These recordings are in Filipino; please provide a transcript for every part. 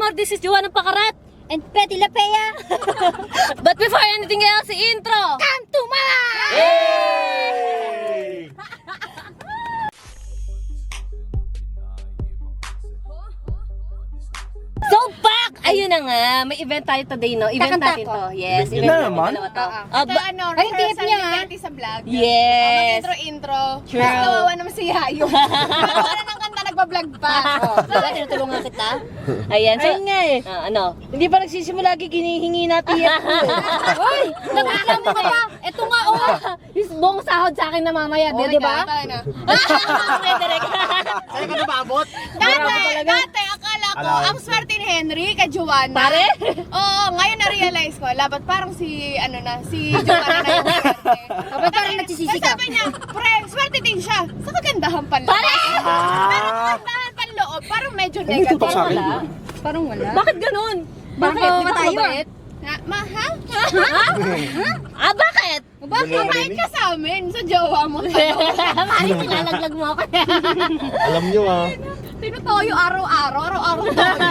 more, this is Joanna Pakarat. And Petty Lapea. But before anything else, intro! Come to Mama! So back! Ayun na nga, may event tayo today, no? Event Kakanta natin ko. to. Yes, Yun event na natin. naman. Dalawa to. Oo. Ito ba- ano, Ay, tip rehearsal niya, ni. Betty sa vlog. Yes. Intro, intro. True. Tapos kawawa naman si Yayo. Wala ng kanta, nagpa-vlog pa. Oh, diba tinutulungan kita? Ayan, so, Ayun nga eh. ah, ano? Hindi pa nagsisimula, lagi kinihingi natin yan eh. Hoy! Nagreklamo ka pa! Ito nga, oh! Yung buong sahod sa akin na mamaya, Oh di ba? Direct. Saan ka nababot? Dati, dati, akala ko, Alam. ang swerte ni Henry kay Joanna. Pare? Oo, ngayon na-realize ko, labat parang si, ano na, si Joanna na yung swerte. Ba't parang nagsisisi ka? Sabi niya, pre, swerte din siya. Sa kagandahan pa Pare! Pero Ah, kagandahan pa loob, parang medyo Ay, tutok negative. sa akin. Wala. Parang wala. Bakit ganun? Bakit? Di ba tayo? Na, ma, ha? Ah, bakit? Bakit mabait ka sa amin? Sa jowa mo. Mari, nilalaglag mo ako. alam nyo ah. Tinutoyo araw-araw, araw-araw toyo.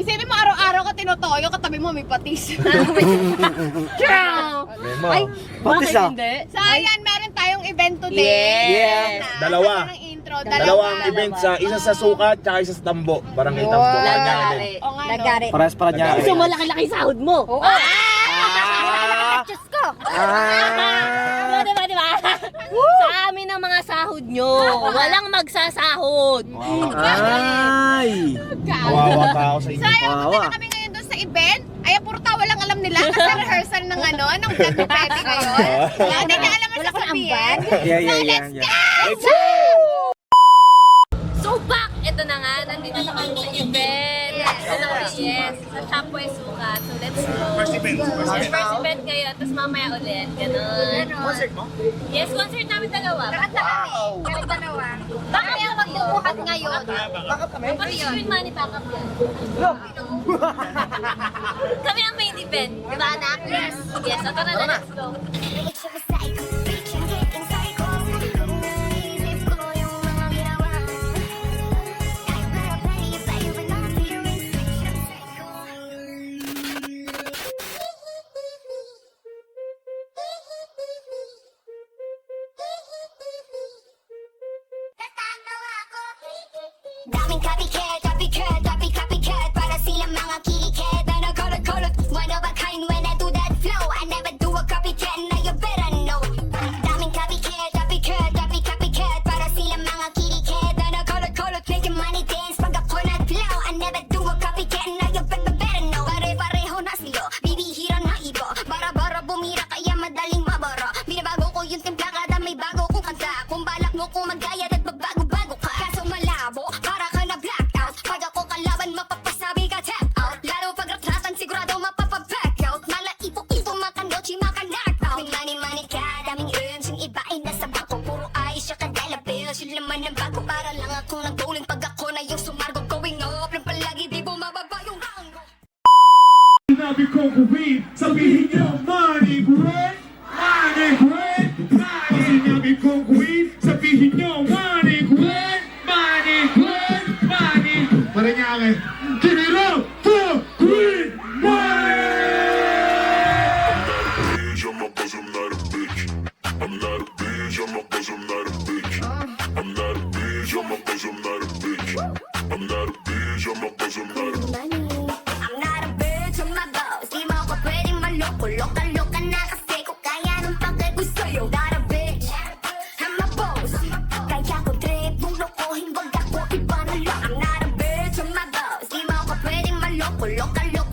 Isipin mo araw-araw ka tinutoyo, katabi mo may patis. Ciao! Memo. Ay, Patis bakit ah. hindi? So ayan, meron tayong event today. Yes. Yeah. Na, Dalawa. sabi ng intro, Dalawang event sa isa sa sukat tsaka isa sa tambo. Barangay Tambo. Wow. O nga, no? Nagari. Pares para niya. So, malaki-laki sahod mo. Oo. Ah! Diyos ko! Diba, diba, diba? Sa amin ang mga sahod nyo. Walang magsasahod. Ay! Kawawa tao sa So inyo. punta na kami ngayon doon sa event. Ay, puro tao lang alam nila kasi rehearsal ng ano, ng Gato Pwede ngayon. Kaya hindi niya alam ang sasabihin. Yeah, yeah, yeah. yeah. So back, ito na nga, nandito na kami yes sa Shopway Sukat. So let's go. First event. First, event ngayon, tapos mamaya ulit. Ganun. Concert mo? Yes, concert namin dalawa. Kanta kami. Kami dalawa. Bakit ang magbubuhat ngayon? Bakit kami? Pati yun, money backup yan. Kami ang main event. Di ba, anak? Yes. Yes, so tara na, let's go. Diamond copycat. Money. 꼴록꼴록.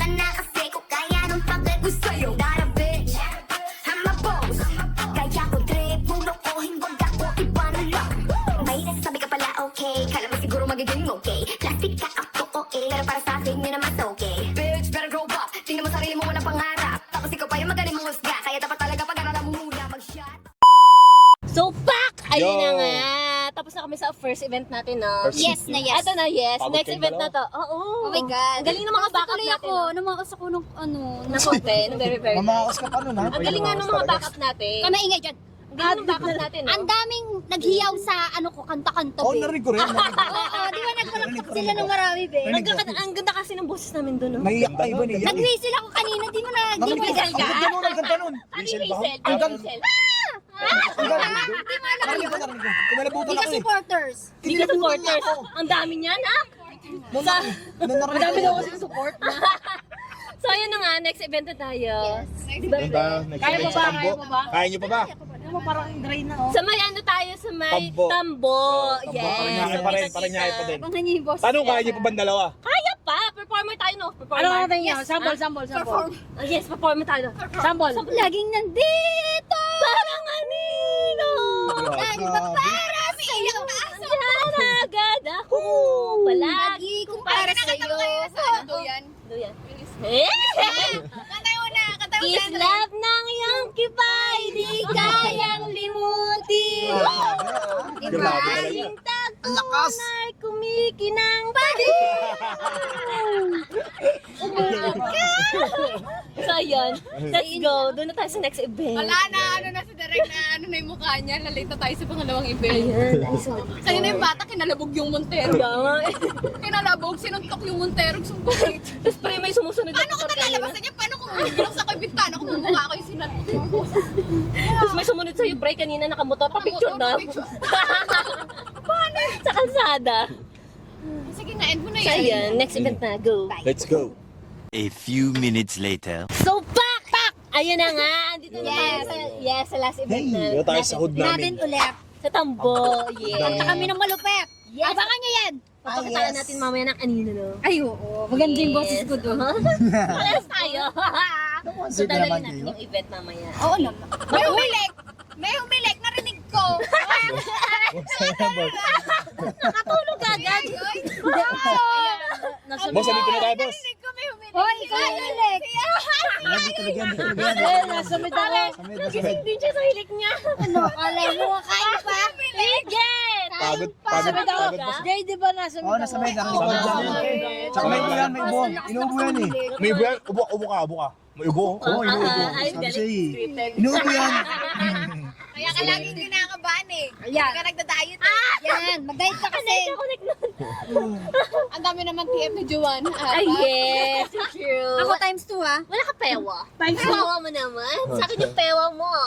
Event natin, no? First Yes na yes. Ito na, yes. Pagod Next kayong event na dalawa. to. Oo. Oh my God. Ang galing ng mga backup Tuloy natin. ako. no? Namakas ako nung ano. Na konti, no? very, very. Mamakas ka pa nun ha? Ang galing nga ng mga backup natin. Ikaw na ingay dyan. Ang ang backup natin, no? Ang daming naghiyaw sa ano ko, kanta-kanta. Oo, be. narinig ko rin. Oo, di ba nagpalakpak sila ng marami, be? Ang ganda, ang ganda kasi ng boses namin doon, no? Naiyak tayo ba niya? Nag-whistle ako kanina, di mo na, di mo Narinig ko. na Ang ganda nun, ang ganda nun. Ano yung whistle? Ang Ano Narinig ko, narinig ko. Kumalabutan Hindi ka ako eh. supporters. Hindi ka supporters. Ang dami niyan, ha? Sa... Narinig Dami ko. daw kasi support. So, ayun na nga, next event na tayo. Di ba, tayo. Next Kaya mo event ba? sa Tambo. Kaya mo ba? Kaya nyo pa ba? Ano mo parang dry na oh. Sa may ano tayo, sa may Tambo. tambo. Yes. Paranahe pa rin, paranahe pa din. Abangan niyo yung boss. Tanong, kaya nyo pa ba ang dalawa? Kaya pa, performer tayo, no? Performer. Ano natin yun? Sample, sample, sample. Ah, yes, performer tayo. Sample. Laging nandito! Parang anino! Dahil para sa iyo. Yan agad ako. Palagi kong para sa ano yan. Duyan. Eh? Kanta mo na, Is na. love ng iyong kibay, di kayang limutin. Grabe Aling tagunay, kumikinang bali. so, ayun. Let's go. Doon na tayo sa next event. Wala na, ano na si Derek na ano na yung mukha niya. Lalate na tayo sa pangalawang event. Ayan. Ay, so, Kanina yung bata, kinalabog yung Montero. Kinalabog, sinuntok yung Montero. Sumpok. Tapos pre, may sumusunod na Paano ko nalalabasan niya? Paano kung bilang sa ko'y bintana kung mumukha ko yung sinuntok? Tapos may sumunod sa'yo, pre, kanina nakamotor pa picture na. Paano? Sa kalsada. Sige na, end mo na So, yan. ayan. Next event na. Go. Let's go. A few minutes later. So, back! Back! Ayun na nga. Andito na tayo sa, yes, sa last event na. Dito tayo sa hood Natin namin. ulit. Sa Tambo. Yes. Kami ng malupet. Yes. Abangan niyo yan. Papakitaan natin mamaya ng anino, no? Ay, oo. Maganda yung boses ko doon. Palas tayo. so, dadalhin natin yung event mamaya. Oo naman. May humilik! May humilik! Narinig ko! Nakatulog agad. Boss, andito na tayo, boss. Hoy, ikaw yung hilik. Hindi talaga, hindi talaga. Eh, nasa mid ako. Gising din siya sa hilik niya. Ano, akala mo kakain pa? Ligit! Pagod, pagod, pagod. Jay, di ba nasa mid Oo, nasa ako? may narinig ko. Tsaka may ubo yan, may ubo. Inuubo yan eh. May ubo yan. Ubo, ubo ka, ubo ka. May ubo. Oo, inuubo. Ah, ay, Sabi siya eh. Inuubo yan. Kaya ka laging kinakabahan eh. Ayan. Kaya nagda-diet eh. Yan, mag-diet ka kasi. Connect nun. Ang dami naman TF ni Joanne. Ay, yes. True. Ako times two ah. Wala ka pewa. Pewa mo naman. Sa akin yung pewa mo.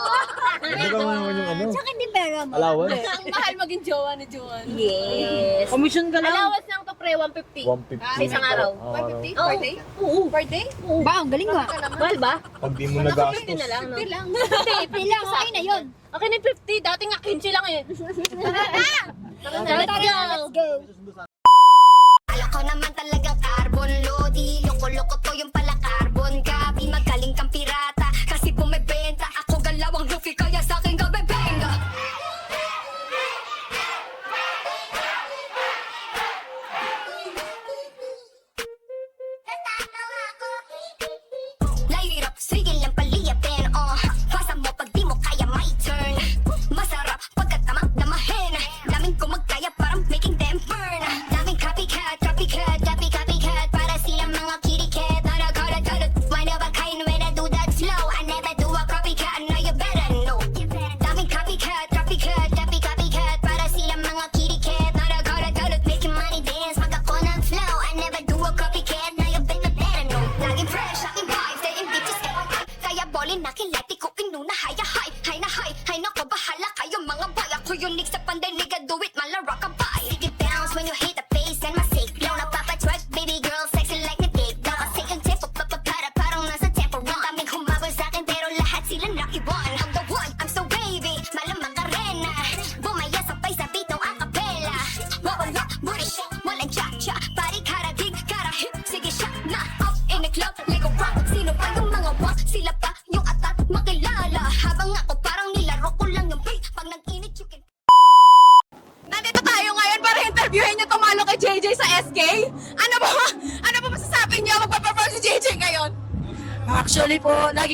Ano ba naman yung ano? Sa akin din pera mo. Alawan? Ang mahal maging jowa ni Joanne. Yes. Commission ka lang. Allowance lang to pre, 150. 150. Sa isang araw. 150 Oo. per day? Oo. Per day? Ba, ang galing nga. Mahal ba? Pag di mo 50 nagastos. na lang, no? 50 lang. 50 lang, okay na yun. Okay na yung 50. Dati nga 15 lang eh. Tara na! Tara, let's go.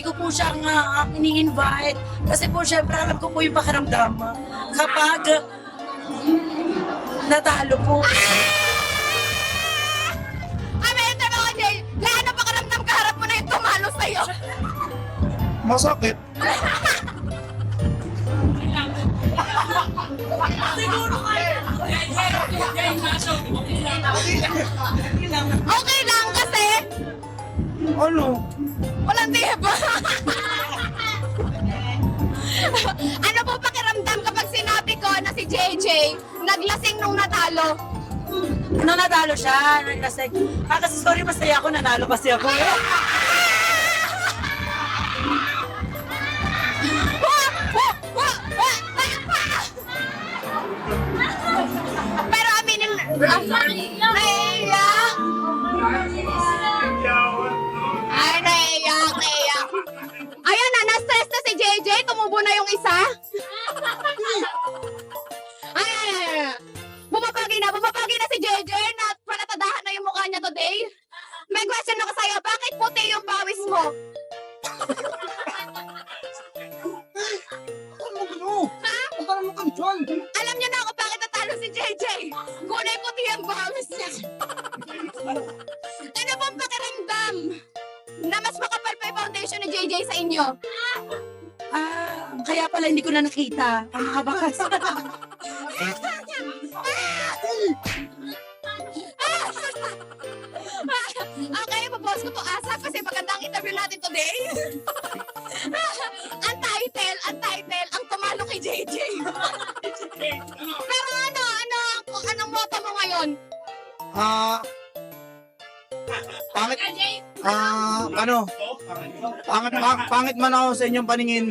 ko po siyang uh, ah, ini-invite kasi po syempre alam ko po yung pakiramdam ah. kapag natalo po. Amen, tama ka, Jay. Lahat ng pakiramdam kaharap mo na yung tumalo sa'yo. Masakit. Siguro kaya. Okay lang, ano? walang diba? ano po pakiramdam kapag sinabi ko na si JJ naglasing nung natalo? Nung natalo siya, naglasing. Ah, kasi sorry, masaya ako, nanalo kasi ako. Wah! Wah! Wah! Wah! Pero aminin ah, JJ. Tumubo na yung isa. Na nakita. Ang makabakas. okay, papost ko to asap kasi magandang interview natin today. ang title, ang title, ang tumalo kay JJ. Pero ano, ano, anong motto mo ngayon? Ah... pangit... Ah... ano? Pangit, pa- pangit man ako sa inyong paningin.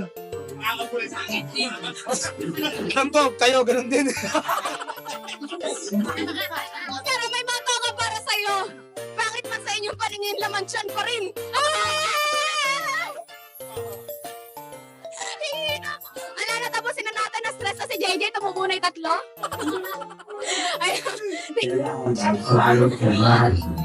Alam ko, kayo, ganun din. Pero may motto ka para sa'yo. Bakit man sa inyong paningin laman tiyan pa rin? Ah! Ala, natapusin na natin na stress na si JJ. Tumubo na yung tatlo.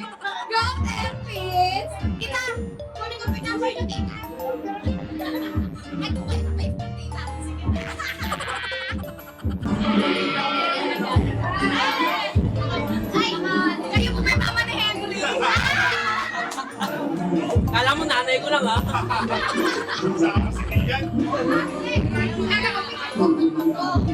Go, Tempest! Kita! Kunin ko pinapay niyo, tita. Ay, kung kayo sabay sa tita. Sige. Ay, kayo po kay mama ni Henry. Kala mo nanay ko lang ah. Niyo